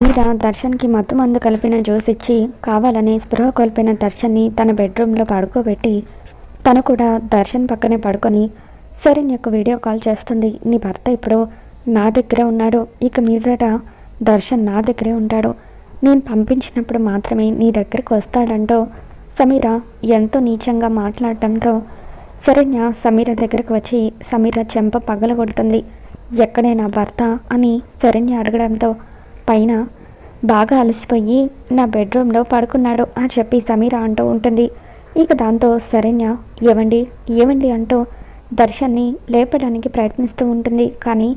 మీరా దర్శన్కి మత్తు మందు కలిపిన జ్యూస్ ఇచ్చి కావాలని స్పృహ కోల్పోయిన దర్శన్ని తన బెడ్రూమ్లో పడుకోబెట్టి తను కూడా దర్శన్ పక్కనే పడుకొని శరణ్యకు వీడియో కాల్ చేస్తుంది నీ భర్త ఇప్పుడు నా దగ్గరే ఉన్నాడు ఇక మీదట దర్శన్ నా దగ్గరే ఉంటాడు. నేను పంపించినప్పుడు మాత్రమే నీ దగ్గరికి వస్తాడంటూ సమీర ఎంతో నీచంగా మాట్లాడటంతో శరణ్య సమీర దగ్గరకు వచ్చి సమీర చెంప పగలగొడుతుంది ఎక్కడే నా భర్త అని శరణ్య అడగడంతో పైన బాగా అలసిపోయి నా బెడ్రూమ్లో పడుకున్నాడు అని చెప్పి సమీర అంటూ ఉంటుంది. ఇక దాంతో శరణ్య ఏవండి? ఏవండి? అంటూ దర్శన్ని లేపడానికి ప్రయత్నిస్తూ ఉంటుంది. కానీ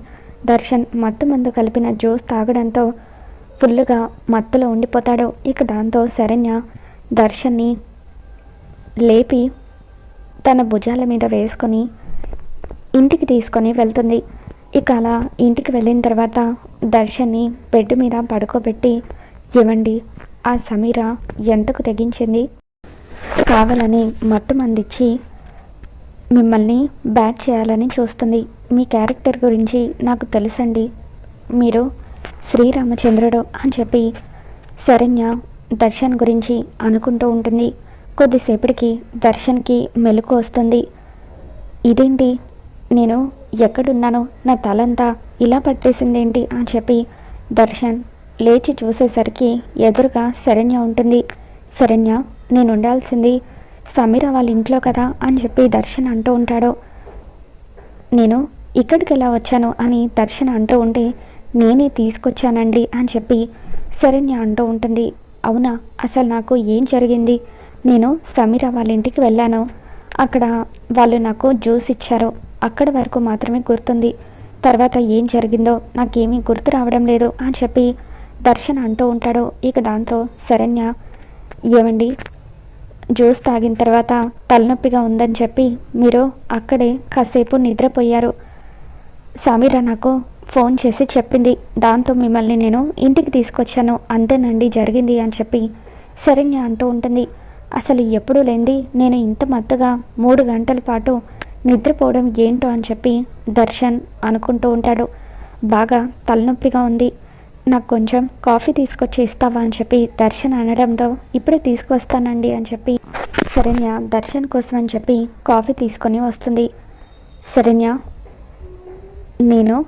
దర్శన్ మత్తు మందు కలిపిన జ్యూస్ తాగడంతో ఫుల్లుగా మత్తులో ఉండిపోతాడు. ఇక దాంతో శరణ్య దర్శన్ని లేపి తన భుజాల మీద వేసుకొని ఇంటికి తీసుకొని వెళ్తుంది. ఇక అలా ఇంటికి వెళ్ళిన తర్వాత దర్శన్ని బెడ్ మీద పడుకోబెట్టి ఇవ్వండి ఆ సమీర ఎంతకు తెగించింది? కావాలని మత్తు మందిచ్చి మిమ్మల్ని బ్యాట్ చేయాలని చూస్తుంది. మీ క్యారెక్టర్ గురించి నాకు తెలుసండి. మీరు శ్రీరామచంద్రుడు అని చెప్పి శరణ్య దర్శన్ గురించి అనుకుంటూ ఉంటుంది. కొద్దిసేపటికి దర్శన్కి మెలకు వస్తుంది. ఇదేంటి? నేను ఎక్కడున్నానో నా తలంతా ఇలా పట్టేసిందేంటి అని చెప్పి దర్శన్ లేచి చూసేసరికి ఎదురుగా శరణ్య ఉంటుంది. శరణ్య నేను ఉండాల్సింది సమీర వాళ్ళ ఇంట్లో కదా అని చెప్పి దర్శన్ అంటూ ఉంటాడు. నేను ఇక్కడికి ఎలా వచ్చాను అని దర్శన్ అంటూ ఉంటే నేనే తీసుకొచ్చానండి అని చెప్పి శరణ్య అంటూ ఉంటుంది. అవునా అసలు నాకు ఏం జరిగింది? నేను సమీర వాళ్ళ ఇంటికి వెళ్ళాను. అక్కడ వాళ్ళు నాకు జ్యూస్ ఇచ్చారు. అక్కడి వరకు మాత్రమే గుర్తుంది. తర్వాత ఏం జరిగిందో నాకేమీ గుర్తు రావడం లేదు అని చెప్పి దర్శన్ అంటూ ఉంటాడు. ఇక దాంతో శరణ్య ఏమండి? జ్యూస్ తాగిన తర్వాత తలనొప్పిగా ఉందని చెప్పి మీరు అక్కడే కాసేపు నిద్రపోయారు. సమీర నాకు ఫోన్ చేసి చెప్పింది. దాంతో మిమ్మల్ని నేను ఇంటికి తీసుకొచ్చాను. అంతేనండి జరిగింది అని చెప్పి శరణ్య అంటూ ఉంటుంది. అసలు ఎప్పుడూ లేనిది నేను ఇంత మత్తుగా మూడు గంటల పాటు నిద్రపోవడం ఏంటో అని చెప్పి దర్శన్ అనుకుంటూ ఉంటాడు. బాగా తలనొప్పిగా ఉంది. నాకు కొంచెం కాఫీ తీసుకొచ్చి ఇస్తావా అని చెప్పి దర్శన్ అనడంతో ఇప్పుడే తీసుకొస్తానండి అని చెప్పి శరణ్య దర్శన్ కోసం అని చెప్పి కాఫీ తీసుకొని వస్తుంది. శరణ్య నేను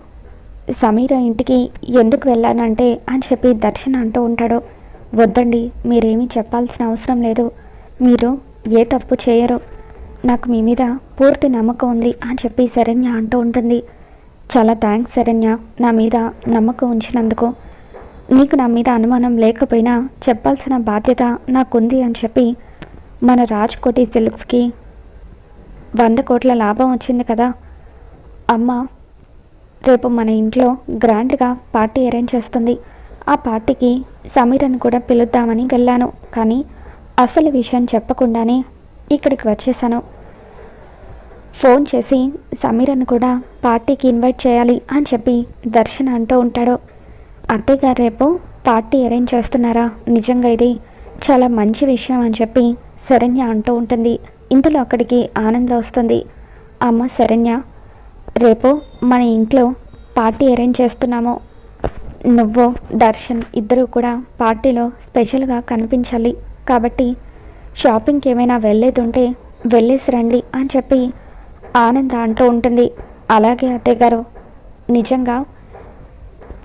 సమీర ఇంటికి ఎందుకు వెళ్ళానంటే అని చెప్పి దర్శన్ అంటూ ఉంటాడు. వద్దండి మీరేమీ చెప్పాల్సిన అవసరం లేదు. మీరు ఏ తప్పు చేయరు. నాకు మీ మీద పూర్తి నమ్మకం ఉంది అని చెప్పి శరణ్య అంటూ ఉంటుంది. చాలా థ్యాంక్స్ శరణ్య. నా మీద నమ్మకం ఉంచినందుకు. నీకు నా మీద అనుమానం లేకపోయినా చెప్పాల్సిన బాధ్యత నాకుంది అని చెప్పి మన రాజ్కోటి సిల్క్స్కి వంద కోట్ల లాభం వచ్చింది కదా. అమ్మ రేపు మన ఇంట్లో గ్రాండ్గా పార్టీ అరేంజ్ చేస్తుంది. ఆ పార్టీకి సమీరను కూడా పిలుద్దామని వెళ్ళాను. కానీ అసలు విషయం చెప్పకుండానే ఇక్కడికి వచ్చేసాను. ఫోన్ చేసి సమీరను కూడా పార్టీకి ఇన్వైట్ చేయాలి అని చెప్పి దర్శన్ అంటూ ఉంటాడు. అత్తయ్య గారు రేపు పార్టీ అరేంజ్ చేస్తున్నారా? నిజంగా ఇది చాలా మంచి విషయం అని చెప్పి శరణ్య అంటూ ఉంటుంది. ఇంతలో అక్కడికి ఆనందం వస్తుంది. అమ్మ శరణ్య రేపు మన ఇంట్లో పార్టీ అరేంజ్ చేస్తున్నాము. నువ్వు దర్శన్ ఇద్దరూ కూడా పార్టీలో స్పెషల్గా కనిపించాలి. కాబట్టి షాపింగ్కి ఏమైనా వెళ్ళేదుంటే వెళ్ళేసి రండి అని చెప్పి ఆనంద అంటూ ఉంటుంది. అలాగే అత్తయ్య గారు నిజంగా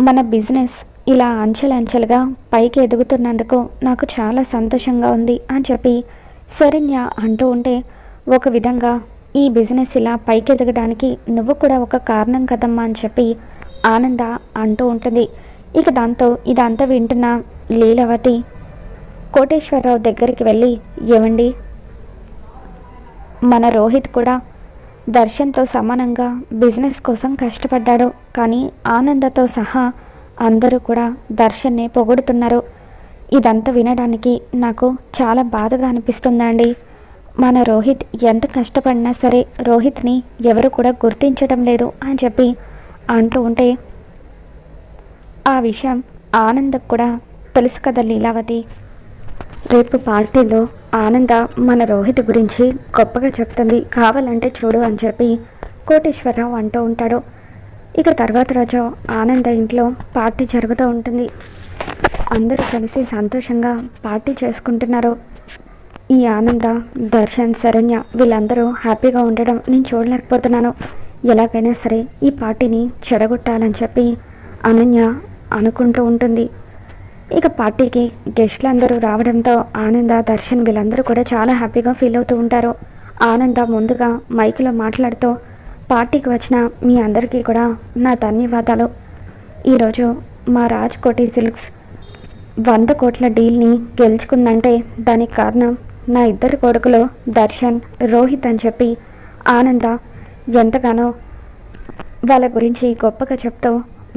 మన బిజినెస్ ఇలా అంచెలంచెలుగా పైకి ఎదుగుతున్నందుకు నాకు చాలా సంతోషంగా ఉంది అని చెప్పి శరణ్య అంటూ ఉంటే ఒక విధంగా ఈ బిజినెస్ ఇలా పైకి ఎదగడానికి నువ్వు కూడా ఒక కారణం కదమ్మా అని చెప్పి ఆనంద అంటూ ఉంటుంది. ఇక దాంతో ఇదంతా వింటున్న లీలవతి కోటేశ్వరరావు దగ్గరికి వెళ్ళి ఏమండి మన రోహిత్ కూడా దర్శన్తో సమానంగా బిజినెస్ కోసం కష్టపడ్డాడు. కానీ ఆనందతో సహా అందరూ కూడా దర్శన్నే పొగుడుతున్నారు. ఇదంతా వినడానికి నాకు చాలా బాధగా అనిపిస్తుందండి. మన రోహిత్ ఎంత కష్టపడినా సరే రోహిత్ని ఎవరు కూడా గుర్తించడం లేదు అని చెప్పి అంటూ ఉంటే ఆ విషయం ఆనందకు కూడా తెలుసు కదా లీలావతి. రేపు పార్టీలో ఆనంద మన రోహిత్ గురించి గొప్పగా చెప్తుంది. కావాలంటే చూడు అని చెప్పి కోటేశ్వరరావు అంటూ ఉంటాడు. ఇక తర్వాత రోజు ఆనంద ఇంట్లో పార్టీ జరుగుతూ ఉంటుంది. అందరూ కలిసి సంతోషంగా పార్టీ చేసుకుంటున్నారు. ఈ ఆనంద దర్శన్ శరణ్య వీళ్ళందరూ హ్యాపీగా ఉండడం నేను చూడలేకపోతున్నాను. ఎలాగైనా సరే ఈ పార్టీని చెడగొట్టాలని చెప్పి అనన్య అనుకుంటూ ఉంటుంది. ఇక పార్టీకి గెస్ట్లు అందరూ రావడంతో ఆనంద దర్శన్ వీళ్ళందరూ కూడా చాలా హ్యాపీగా ఫీల్ అవుతూ ఉంటారు. ఆనంద ముందుగా మైకులో మాట్లాడుతూ పార్టీకి వచ్చిన మీ అందరికీ కూడా నా ధన్యవాదాలు. ఈరోజు మా రాజ్ కోటి సిల్క్స్ వంద కోట్ల డీల్ని గెలుచుకుందంటే దానికి కారణం నా ఇద్దరు కొడుకులు దర్శన్ రోహిత్ అని చెప్పి ఆనంద ఎంతగానో వాళ్ళ గురించి గొప్పగా చెప్తూ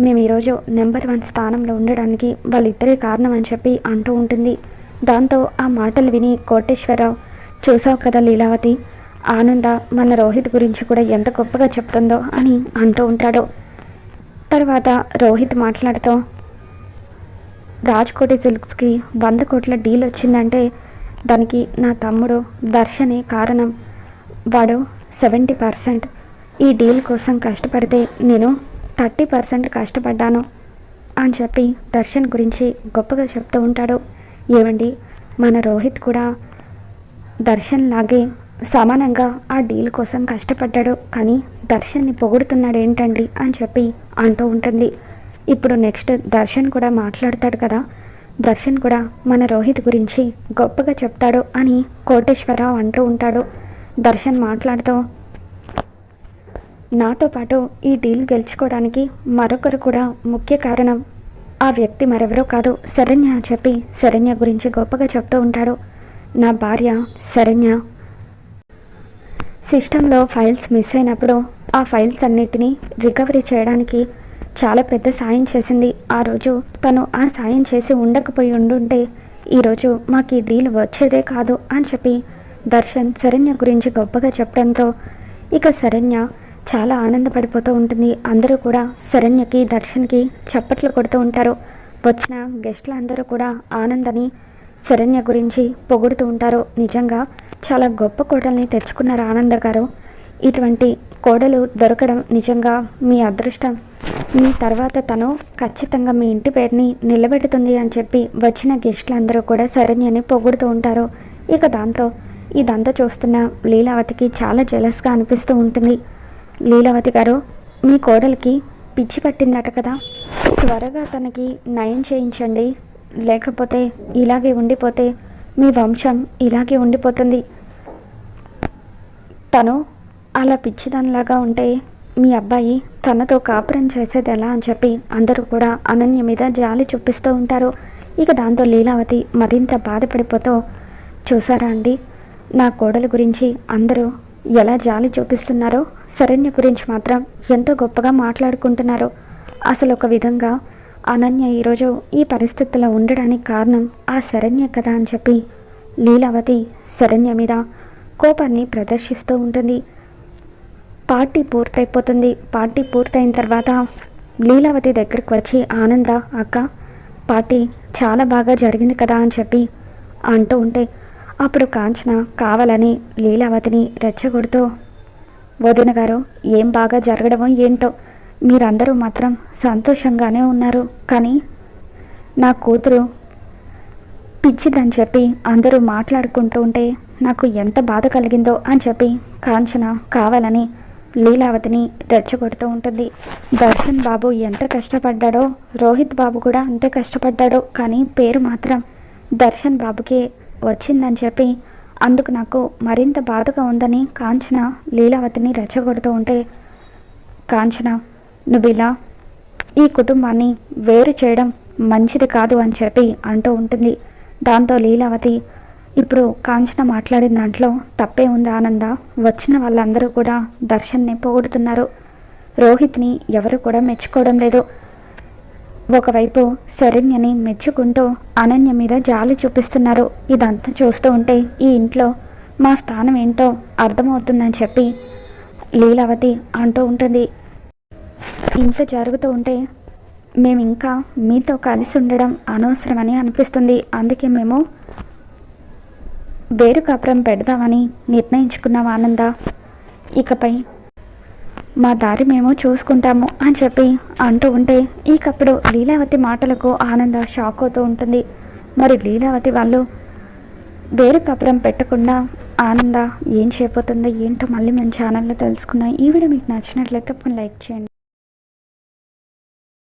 మేము ఈరోజు నెంబర్ వన్ స్థానంలో ఉండడానికి వాళ్ళిద్దరే కారణం అని చెప్పి అంటూ ఉంటుంది. దాంతో ఆ మాటలు విని కోటేశ్వరరావు చూసావు కదా లీలావతి ఆనంద మన రోహిత్ గురించి కూడా ఎంత గొప్పగా చెప్తుందో అని అంటూ ఉంటాడు. తర్వాత రోహిత్ మాట్లాడుతూ రాజ్కోటి సిల్క్స్కి వంద కోట్ల డీల్ వచ్చిందంటే దానికి నా తమ్ముడు దర్శనే కారణం. వాడు సెవెంటీ పర్సెంట్. ఈ డీల్ కోసం కష్టపడితే నేను థర్టీ పర్సెంట్ కష్టపడ్డాను అని చెప్పి దర్శన్ గురించి గొప్పగా చెప్తూ ఉంటాడు. ఏమండి? మన రోహిత్ కూడా దర్శన్ లాగే సమానంగా ఆ డీల్ కోసం కష్టపడ్డాడు. కానీ దర్శన్ని పొగుడుతున్నాడు ఏంటండి అని చెప్పి అంటూ ఉంటుంది. ఇప్పుడు నెక్స్ట్ దర్శన్ కూడా మాట్లాడతాడు కదా. దర్శన్ కూడా మన రోహిత్ గురించి గొప్పగా చెప్తాడు అని కోటేశ్వరరావు అంటూ ఉంటాడు. దర్శన్ మాట్లాడుతూ నాతో పాటు ఈ డీల్ గెలుచుకోవడానికి మరొకరు కూడా ముఖ్య కారణం ఆ వ్యక్తి మరెవరో కాదు శరణ్య అని చెప్పి శరణ్య గురించి గొప్పగా చెప్తూ ఉంటాడు. నా భార్య శరణ్య. సిస్టంలో ఫైల్స్ మిస్ అయినప్పుడు ఆ ఫైల్స్ అన్నిటినీ రికవరీ చేయడానికి చాలా పెద్ద సాయం చేసింది. ఆ రోజు తను ఆ సాయం చేసి ఉండకపోయి ఉండుంటే ఈరోజు మాకు ఈ డీల్ వచ్చేదే కాదు అని చెప్పి దర్శన్ శరణ్య గురించి గొప్పగా చెప్పడంతో ఇక శరణ్య చాలా ఆనందపడిపోతూ ఉంటుంది. అందరూ కూడా శరణ్యకి దర్శన్కి చప్పట్లు కొడుతూ ఉంటారు. వచ్చిన గెస్ట్లు అందరూ కూడా ఆనందని శరణ్య గురించి పొగుడుతూ ఉంటారు. నిజంగా చాలా గొప్ప కోడల్ని తెచ్చుకున్నారు ఆనంద గారు. ఇటువంటి కోడలు దొరకడం నిజంగా మీ అదృష్టం. మీ తర్వాత తను ఖచ్చితంగా మీ ఇంటి పేరుని నిలబెడుతుంది అని చెప్పి వచ్చిన గెస్ట్లు అందరూ కూడా శరణ్యని పొగుడుతూ ఉంటారు. ఇక దాంతో ఇదంతా చూస్తున్న లీలావతికి చాలా జెలస్గా అనిపిస్తూ ఉంటుంది. లీలావతి గారు మీ కోడలికి పిచ్చి పట్టిందట కదా. త్వరగా తనకి నయం చేయించండి. లేకపోతే ఇలాగే ఉండిపోతే మీ వంశం ఇలాగే ఉండిపోతుంది. తను అలా పిచ్చిదానిలాగా ఉంటే మీ అబ్బాయి తనతో కాపురం చేసేది ఎలా అని చెప్పి అందరూ కూడా అనన్య మీద జాలి చూపిస్తూ ఉంటారు. ఇక దాంతో లీలావతి మరింత బాధపడిపోతూ చూసారా అండి నా కోడలు గురించి అందరూ ఎలా జాలి చూపిస్తున్నారో శరణ్య గురించి మాత్రం ఎంతో గొప్పగా మాట్లాడుకుంటున్నారో. అసలు ఒక విధంగా అనన్య ఈరోజు ఈ పరిస్థితిలో ఉండడానికి కారణం ఆ శరణ్య కదా అని చెప్పి లీలావతి శరణ్య మీద కోపాన్ని ప్రదర్శిస్తూ ఉంటుంది. పార్టీ పూర్తయిపోతుంది. పార్టీ పూర్తయిన తర్వాత లీలావతి దగ్గరికి వచ్చి ఆనంద అక్క పార్టీ చాలా బాగా జరిగింది కదా అని చెప్పి అంటూ ఉంటే అప్పుడు కాంచన కావాలని లీలావతిని రెచ్చగొడుతూ వదిన గారు ఏం బాగా జరగడమో ఏంటో? మీరందరూ మాత్రం సంతోషంగానే ఉన్నారు. కానీ నా కూతురు పిచ్చిదని చెప్పి అందరూ మాట్లాడుకుంటూ ఉంటే నాకు ఎంత బాధ కలిగిందో అని చెప్పి కాంచన కావాలని లీలావతిని రెచ్చగొడుతూ ఉంటుంది. దర్శన్ బాబు ఎంత కష్టపడ్డాడో రోహిత్ బాబు కూడా అంతే కష్టపడ్డాడో. కానీ పేరు మాత్రం దర్శన్ బాబుకి వచ్చిందని చెప్పి అందుకు నాకు మరింత బాధగా ఉందని కాంచన లీలావతిని రెచ్చగొడుతూ ఉంటే కాంచన నువ్వు ఇలా ఈ కుటుంబాన్ని వేరు చేయడం మంచిది కాదు అని చెప్పి అంటూ ఉంటుంది. దాంతో లీలావతి ఇప్పుడు కాంచన మాట్లాడిన దాంట్లో తప్పే ఉంది ఆనంద? వచ్చిన వాళ్ళందరూ కూడా దర్శన్ని పొగుడుతున్నారు. రోహిత్ని ఎవరు కూడా మెచ్చుకోవడం లేదు. ఒకవైపు శరణ్యని మెచ్చుకుంటూ అనన్య మీద జాలి చూపిస్తున్నారు. ఇదంతా చూస్తూ ఉంటే ఈ ఇంట్లో మా స్థానం ఏంటో అర్థమవుతుందని చెప్పి లీలావతి అంటూ ఉంటుంది. ఇంత జరుగుతూ ఉంటే మేము ఇంకా మీతో కలిసి ఉండడం అనవసరమని అనిపిస్తుంది. అందుకే మేము వేరు కాపురం పెడదామని నిర్ణయించుకున్నాం ఆనంద. ఇకపై మా దారి మేము చూసుకుంటాము అని చెప్పి అంటూ ఉంటే ఈకప్పుడు లీలావతి మాటలకు ఆనంద షాక్ అవుతూ ఉంటుంది. మరి లీలావతి వాళ్ళు వేరు కపరం పెట్టకుండా ఆనంద ఏం చేయబోతుందో ఏంటో మళ్ళీ మన ఛానల్లో తెలుసుకుందాం. ఈ వీడియో మీకు నచ్చినట్లయితే తప్పకుండా లైక్ చేయండి.